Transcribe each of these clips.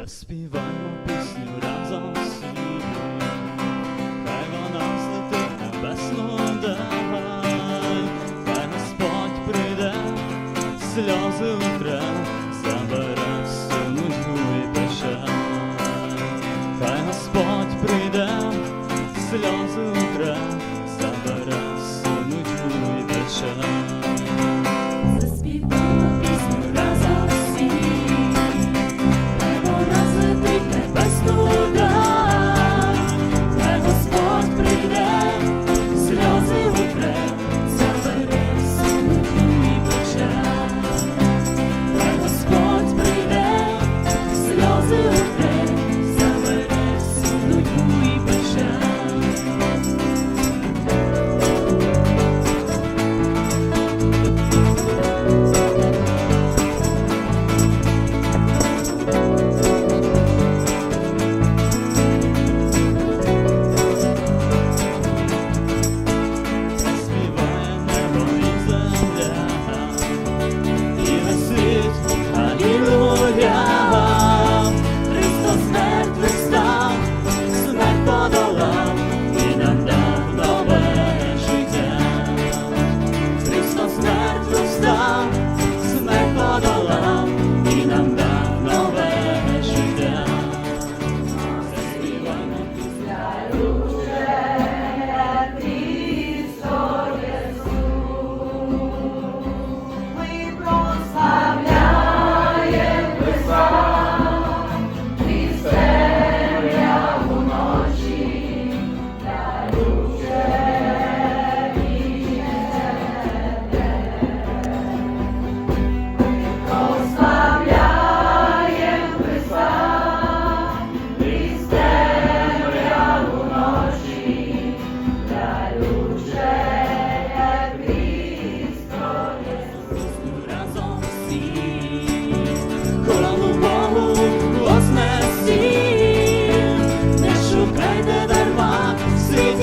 Заспіваємо пісню.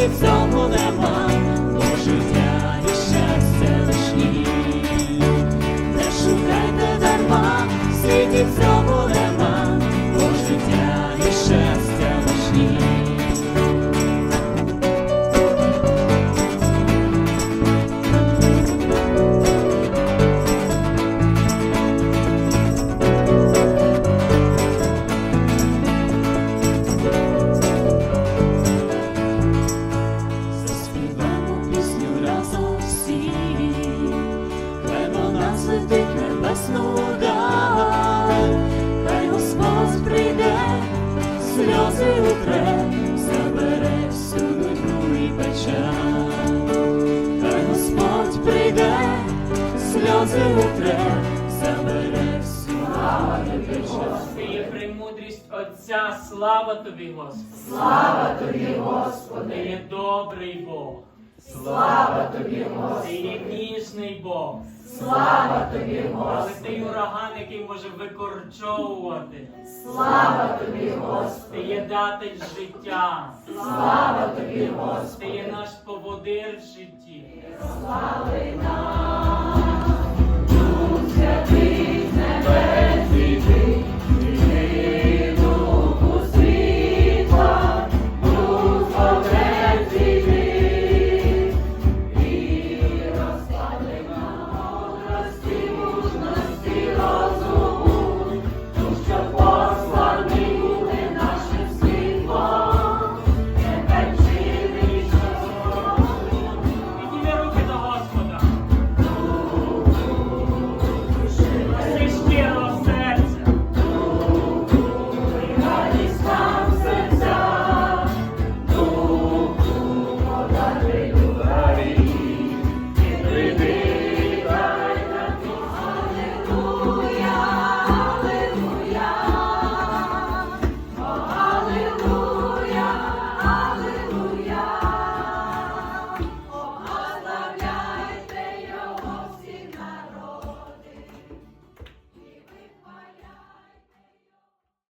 No. сльози утре, забере всі. Слава тобі, Господи, премудрість Отця, слава тобі, Господи. Слава тобі, Господи, Ти є добрий Бог. Слава тобі, Господи! Ти є ніжний Бог. Слава тобі, Господи! Але ти ураган, який може викорчовувати. Слава тобі, Господи! Ти є датель життя. Слава тобі, Господи! Ти є наш поводир в житті. Слава. нам!